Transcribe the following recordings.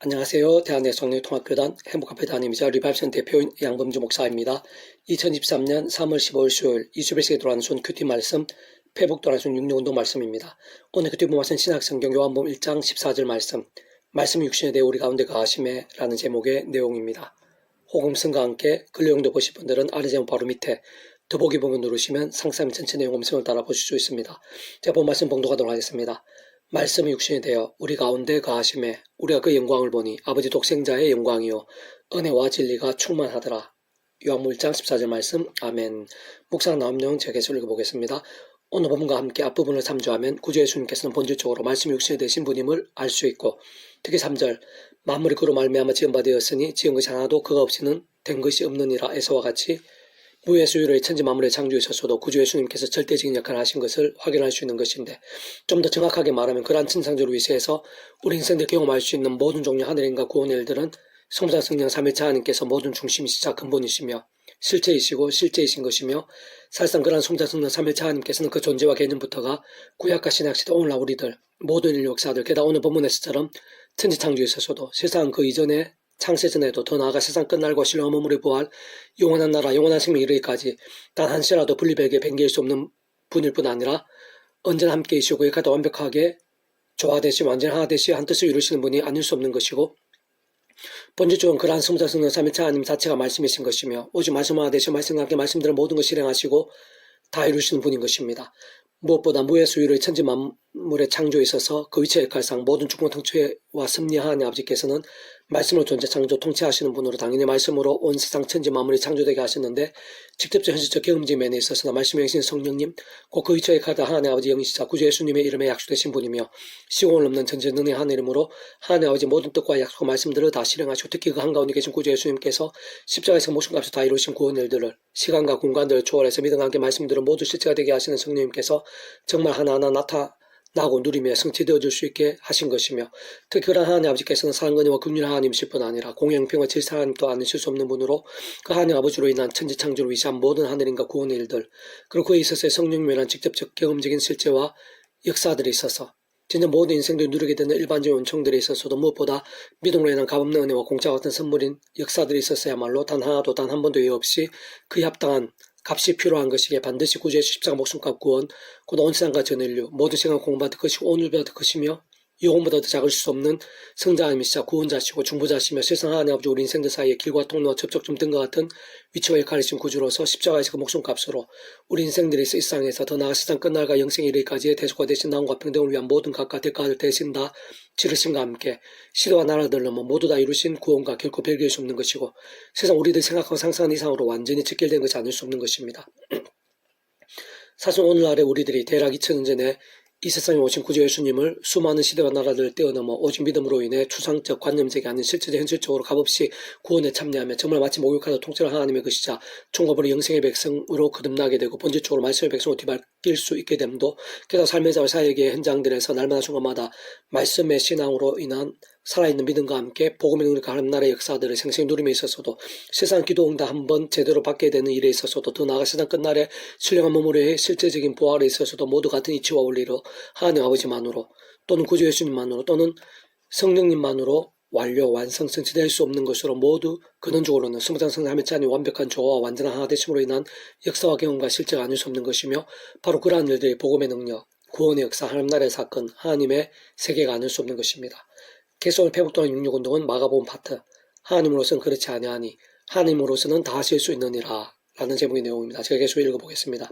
안녕하세요. 대한의 성령통합교단 행복카페 담임이자 리발션 대표인 양범주 목사입니다. 2023년 3월 15일 수요일 이수벨식에 돌아가는 손 큐티 말씀 회복 돌아가는 손 육류운동 말씀입니다. 오늘 큐티 말씀 신학성경 요한복음 1장 14절 말씀 말씀 육신에 대해 우리 가운데 가하심에 라는 제목의 내용입니다. 호금성과 함께 근로용도 보실 분들은 아래 제목 바로 밑에 더보기 부분 누르시면 상세한 전체 내용 음성을 따라 보실 수 있습니다. 제가 본 말씀 봉독하도록 하겠습니다. 말씀이 육신이 되어 우리 가운데 가하심에 우리가 그 영광을 보니 아버지 독생자의 영광이요 은혜와 진리가 충만하더라. 요한무 1장 14절 말씀 아멘 묵상 내용 제가 계속 읽어보겠습니다. 오늘 본문과 함께 앞부분을 참조하면 구주 예수님께서는 본질적으로 말씀 육신이 되신 분임을 알 수 있고 특히 3절 만물이 그로 말미암아 지은 바 되었으니 지은 것이 하나도 그가 없이는 된 것이 없느니라 에서와 같이 무의 수유를 천지 만물의 창조이셨어도 구주 예수님께서 절대적인 역할을 하신 것을 확인할 수 있는 것인데 좀 더 정확하게 말하면 그러한 천상조를 위시해서 우리 인생들 경험할 수 있는 모든 종류 하늘인과 구원의 일들은 성자 성령 삼일차 하나님께서 모든 중심이시자 근본이시며 실체이시고 실제이신 것이며 사실상 그러한 성자 성령 삼일차 하나님께서는 그 존재와 개념부터가 구약과 신약시대 오늘날 우리들 모든 인류 역사들 게다가 오늘 본문에서처럼 천지 창조에 있어서도 세상 그 이전에 창세 전에도 더 나아가 세상 끝날고 신령한 몸으로 부활 영원한 나라 영원한 생명 이르기까지 단 한시라도 분리되게 변개할 수 없는 분일 뿐 아니라 언제나 함께 계시고 그가도 완벽하게 조화되시 완전 하나 되시 한 뜻을 이루시는 분이 아닐 수 없는 것이고 본질적으로 그러한 성자 성령 삼일차 하나님 자체가 말씀이신 것이며 오직 말씀 하나 되시 말씀과 함께 말씀들을 모든 것을 실행하시고 다 이루시는 분인 것입니다. 무엇보다 무의 수유의 천지 만물의 창조에 있어서 그 위치의 역할상 모든 주권 통치와 섭리하는 아버지께서는 말씀으로 존재 창조 통치하시는 분으로 당연히 말씀으로 온 세상 천지 만물이 창조되게 하셨는데 직접적 현실적 경험적 면에 있어서나 말씀의 영신 성령님 곧 그 위치의 카드 하나님 아버지 영이시자 구주 예수님의 이름에 약속되신 분이며 시공을 넘는 전전능의 하나님 이름으로 하나님 아버지 모든 뜻과 약속 말씀들을 다 실행하시고 특히 그 한가운데 계신 구주 예수님께서 십자가에서 목숨값을 다 이루신 구원 일들을 시간과 공간들을 초월해서 믿음과 함께 말씀들을 모두 실체가 되게 하시는 성령님께서 정말 하나하나 나타 나고 누리며 성취되어질 수 있게 하신 것이며 그러한 하나님 아버지께서는 사랑건이와 긍휼 하나님이실 뿐 아니라 공영평과 질서 하나님도 아니실 수 없는 분으로 그 하나님 아버지로 인한 천지창조를 위시한 모든 하늘인과 구원의 일들 그리고 그에 있어서의 성령님이란 직접적 경험적인 실제와 역사들이 있어서 진짜 모든 인생들이 누리게 되는 일반적인 원총들에 있어서도 무엇보다 믿음으로 인한 값없는 은혜와 공짜 같은 선물인 역사들이 있었어야말로 단 하나도 단 한 번도 예 없이 그에 합당한 값이 필요한 것이기에 반드시 구주의 십자가 목숨값 구원 곧 온 세상과 전 인류 모든 시간 공부받을 것이고 오늘보다 것이며 영혼보다 더 작을 수 없는 성자 하나님이시자 구원자시고 중보자시며 세상 하나님 아버지 우리 인생들 사이에 길과 통로와 접촉점 등과 같은 위치와 역할이신 구주로서 십자가에서 그 목숨값으로 우리 인생들이 이 세상에서 더 나아 세상 끝날과 영생에 이르기까지의 대속과 대신 나온과 평등을 위한 모든 각과 대가를 대신 다 지르심과 함께 시대와 나라들 넘어 모두 다 이루신 구원과 결코 별개할 수 없는 것이고 세상 우리들 생각하고 상상한 이상으로 완전히 직결된 것이 아닐 수 없는 것입니다. 사실 오늘날의 우리들이 대략 2000년 전에 이 세상에 오신 구주 예수님을 수많은 시대와 나라들을 뛰어넘어 오직 믿음으로 인해 추상적 관념적이 아닌 실제적 현실적으로 값없이 구원에 참여하며 정말 마치 목욕하다 통째로 하나님의 것이자 총괄으로 영생의 백성으로 거듭나게 되고 본질적으로 말씀의 백성으로 뒤바뀔 수 있게 됨도 게다가 삶의 자와 사역의 현장들에서 날마다 순간마다 말씀의 신앙으로 인한 살아있는 믿음과 함께 복음의 능력과 하나님 나라의 역사들을 생생히 누림에 있어서도 세상 기도 응답 한번 제대로 받게 되는 일에 있어서도 더 나아가 세상 끝날에 신령한 몸으로의 실제적인 부활에 있어서도 모두 같은 이치와 원리로 하나님 아버지만으로 또는 구주 예수님만으로 또는 성령님만으로 완료, 완성, 성취될 수 없는 것으로 모두 근원적으로는 성장 성장함의 짠이 완벽한 조화와 완전한 하나 되심으로 인한 역사와 경험과 실제가 아닐 수 없는 것이며 바로 그러한 일들이 복음의 능력, 구원의 역사, 하나님 나라의 사건, 하나님의 세계가 아닐 수 없는 것입니다. 개성을 회복도는 육육운동은 마가복음 파트 하나님으로서는 그렇지 아니하니 하나님으로서는 다 하실 수 있느니라 라는 제목의 내용입니다. 제가 계속 읽어보겠습니다.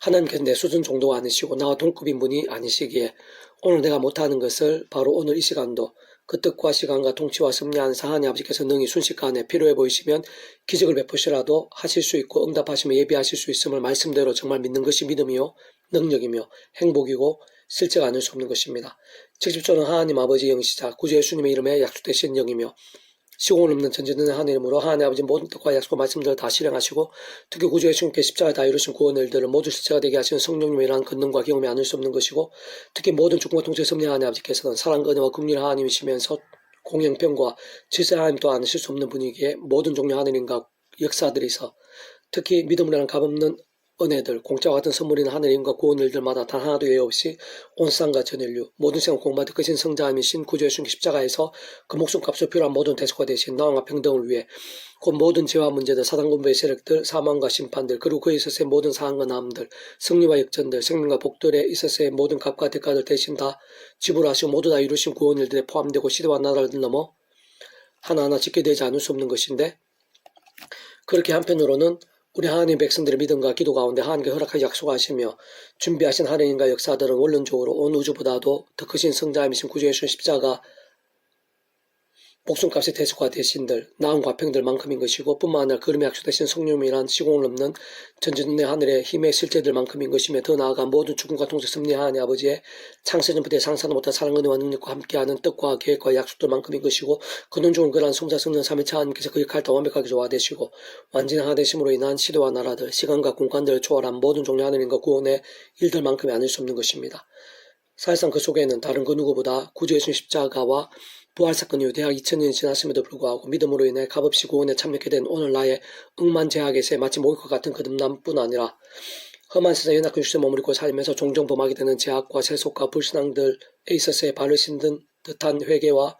하나님께서 내 수준 정도가 아니시고 나와 동급인 분이 아니시기에 오늘 내가 못하는 것을 바로 오늘 이 시간도 그 뜻과 시간과 통치와 섭리한 사하니 아버지께서 능히 순식간에 필요해 보이시면 기적을 베푸시라도 하실 수 있고 응답하시며 예비하실 수 있음을 말씀대로 정말 믿는 것이 믿음이요 능력이며 행복이고 실제가 아닐 수 없는 것입니다. 직접적으로 하나님 아버지 영시자 구주 예수님의 이름에 약속되신 영이며 시공을 없는 전지는 하나님으로 하나님 아버지 모든 뜻과 약속 말씀들을 다 실행하시고 특히 구주 예수님께 십자가에 다 이루신 구원의 일들을 모두 실체가 되게 하시는 성령님이라는 권능과 경험이 아닐 수 없는 것이고 특히 모든 주권과 통치 섭리 하나님 아버지께서는 사랑과 은혜와 긍휼 하나님이시면서 공영병과 질서 하나님 또한 실수 없는 분위기에 모든 종류 하나님과 역사들이서 특히 믿음으로 하는 값없는 은혜들, 공짜와 같은 선물인 하늘의 힘과 구원 일들마다 단 하나도 예외 없이 온 세상과 전 인류, 모든 생을 공부하듯 크신 성자이신 구주의 순 십자가에서 그 목숨값을 필요한 모든 대속화 대신 나와 평등을 위해 곧 모든 죄와 문제들, 사단 군부의 세력들, 사망과 심판들, 그리고 그에 있어서의 모든 사항과 나음들, 승리와 역전들, 생명과 복들에 있어서의 모든 값과 대가들 대신 다 지불하시고 모두 다 이루신 구원 일들에 포함되고 시대와 나라를 넘어 하나하나 짓게 되지 않을 수 없는 것인데 그렇게 한편으로는 우리 하나님 백성들의 믿음과 기도 가운데 하나님께 허락하시 약속하시며 준비하신 하나님과 역사들은 원론적으로 온 우주보다도 더 크신 성자이신 구주 예수 십자가 목숨값의 대속화 대신들, 나은 과평들만큼인 것이고 뿐만 아니라 그름에 약속되신 성령이란 시공을 넘는 전전의 하늘의 힘의 실제들만큼인 것이며 더 나아가 모든 죽음과 통제 승리하니 아버지의 창세전부터 상상도 못한 사랑 은혜와 능력과 함께하는 뜻과 계획과 약속들만큼인 것이고 그는 좋은 그러한 성자 성령 삼위차 하나님께서 그 역할을 더 완벽하게 조화되시고 완전히 하나 되심으로 인한 시대와 나라들, 시간과 공간들을 초월한 모든 종류 하나님과 구원의 일들만큼이 아닐 수 없는 것입니다. 사실상 그 속에는 다른 그 누구보다 구주의 신 십자가와 부활 사건 이후 대학 2000년이 지났음에도 불구하고 믿음으로 인해 값없이 구원에 참여하게 된 오늘 나의 억만 제약에서 마치 목일과 같은 거듭남뿐 아니라 험한 세상에 연약한 몸을 입고 살면서 종종 범하게 되는 제약과 세속과 불신앙들에 있어서의 발을 신든 듯한 회개와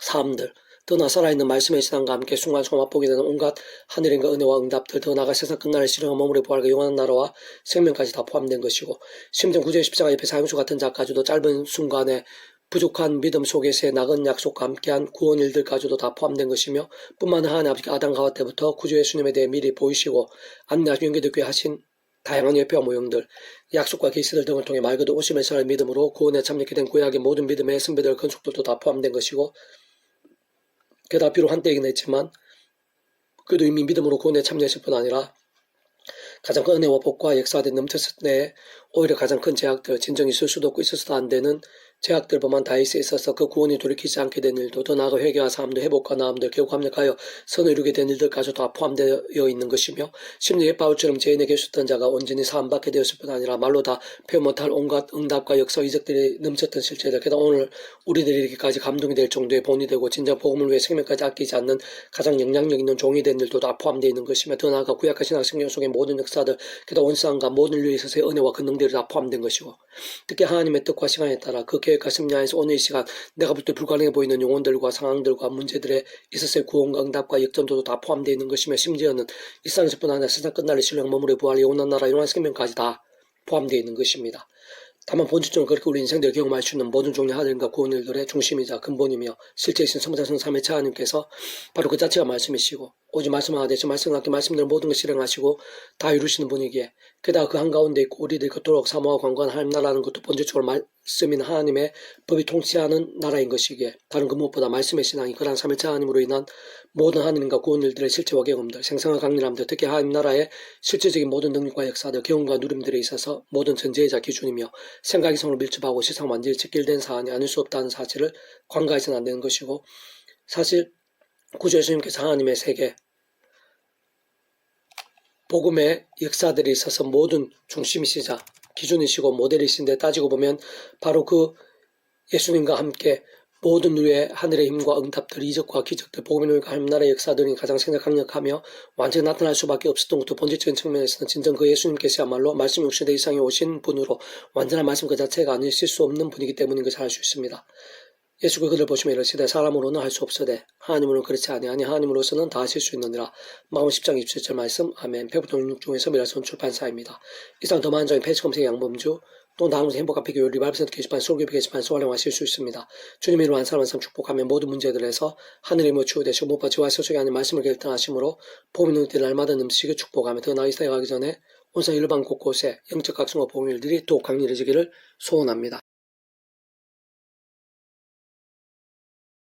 삶들 더 나 살아있는 말씀의 신앙과 함께 순간순간 맛보게 되는 온갖 하늘인과 은혜와 응답들 더 나아가 세상 끝날의 실현과 머무르 부활과 영원한 나라와 생명까지 다 포함된 것이고 심지어 구제의 십자가 옆에 사형수 같은 자까지도 짧은 순간에 부족한 믿음 속에서의 낙은 약속과 함께한 구원 일들까지도 다 포함된 것이며 뿐만 아니라 하나님 아담 가와 때부터 구주 예수님에 대해 미리 보이시고 안내하시고 연계되게 하신 다양한 예표와 모형들, 약속과 계시들 등을 통해 말 그대로 오심의 사를 믿음으로 구원에 참여하게 된 구약의 모든 믿음의 선배들 건축들도 다 포함된 것이고 게다가 비록 한때이긴 했지만 그래도 이미 믿음으로 구원에 참여했을 뿐 아니라 가장 큰 은혜와 복과 역사된 넘쳤을 때 오히려 가장 큰 제약들, 진정 있을 수도 없고 있어서도 안 되는 제약들보만 다이스에 있어서 그 구원이 돌이키지 않게 된 일도 더 나아가 회개와 삶도 회복과 나음들 결국 합력하여 선을 이루게 된 일들까지 다 포함되어 있는 것이며 심지어 옛바울처럼 죄인에 계셨던 자가 온전히 사함받게 되었을 뿐 아니라 말로 다 표현 못할 온갖 응답과 역사 이적들이 넘쳤던 실체들 게다가 오늘 우리들이 이렇게까지 감동이 될 정도의 본이 되고 진정 복음을 위해 생명까지 아끼지 않는 가장 영향력 있는 종이 된 일도 다 포함되어 있는 것이며 더 나아가 구약하신 성경 속의 모든 역사들 게다가 온상과 모든 인류에 있어서의 은혜와 그 능력들이 다 포함된 것이고 특히 하나님의 뜻과 시간에 따라 그계 획과 심리안에서 오늘 이 시간 내가 볼 때 불가능해 보이는 영혼들과 상황들과 문제들에 있어서의 구원과 응답과 역전도도 다 포함되어 있는 것이며 심지어는 일상에서뿐 아니라 세상 끝날의 신령 머무르 부활 영원한 나라 영원한 생명까지 다 포함되어 있는 것입니다. 다만 본질적으로 그렇게 우리 인생들을 경험할 수 있는 모든 종류의 하늘과 구원 일들의 중심이자 근본이며 실제이신 성자성 삼위차 하나님께서 바로 그 자체가 말씀이시고 오직 말씀 하나 대신 말씀과 함께 말씀대로 모든 걸 실행하시고 다 이루시는 분이기에 게다가 그 한가운데 있고 우리들이 그토록 사모하고 관관 하나님 나라는 것도 본질적으로 말 씀인 하나님의 법이 통치하는 나라인 것이기에 다른 그 무엇보다 말씀의 신앙이 그러한 삼일차 하나님으로 인한 모든 하나님과 구원 일들의 실제와 경험들 생생한 강렬함들 특히 하나님 나라의 실질적인 모든 능력과 역사들 경험과 누림들에 있어서 모든 전제이자 기준이며 생각이 성을 밀집하고 세상 완전히 직결된 사안이 아닐 수 없다는 사실을 관가해서는 안 되는 것이고 사실 구주 예수님께서 하나님의 세계 복음의 역사들이 있어서 모든 중심이시자 기준이시고 모델이신데 따지고 보면 바로 그 예수님과 함께 모든 류의 하늘의 힘과 응답들, 이적과 기적들, 복음의 능력과 하나님 나라의 역사들이 가장 생각 강력하며 완전히 나타날 수밖에 없었던 것도 본질적인 측면에서는 진정 그 예수님께서야말로 말씀 육신대 이상에 오신 분으로 완전한 말씀 그 자체가 아니실 수 없는 분이기 때문인 것을 알 수 있습니다. 예수가 그를 보시며 이르시되 사람으로는 할 수 없으되 하나님으로는 그렇지 아니하니 하나님으로서는 다 하실 수 있느니라 마음 10장 27절 말씀 아멘 페북동 16중에서 미라손 출판사입니다. 이상 더 많은 점인 페이지 검색 양범주 또 다음 행복한 피규어 리발센트 게시판 솔기비 게시판에서 활용하실 수 있습니다. 주님의 이로 한 사람 한 사람 축복하며 모든 문제들에서 하늘의 뭐 치유되시고 무엇보다 지와 세속에 아닌 말씀을 결단하심으로 봄이 눈 날마다 넘치게 축복하며 더 나이 사에 가기 전에 온상 일반 곳곳에 영적 각성과 복음일들이 더욱 강렬해지기를 소원합니다.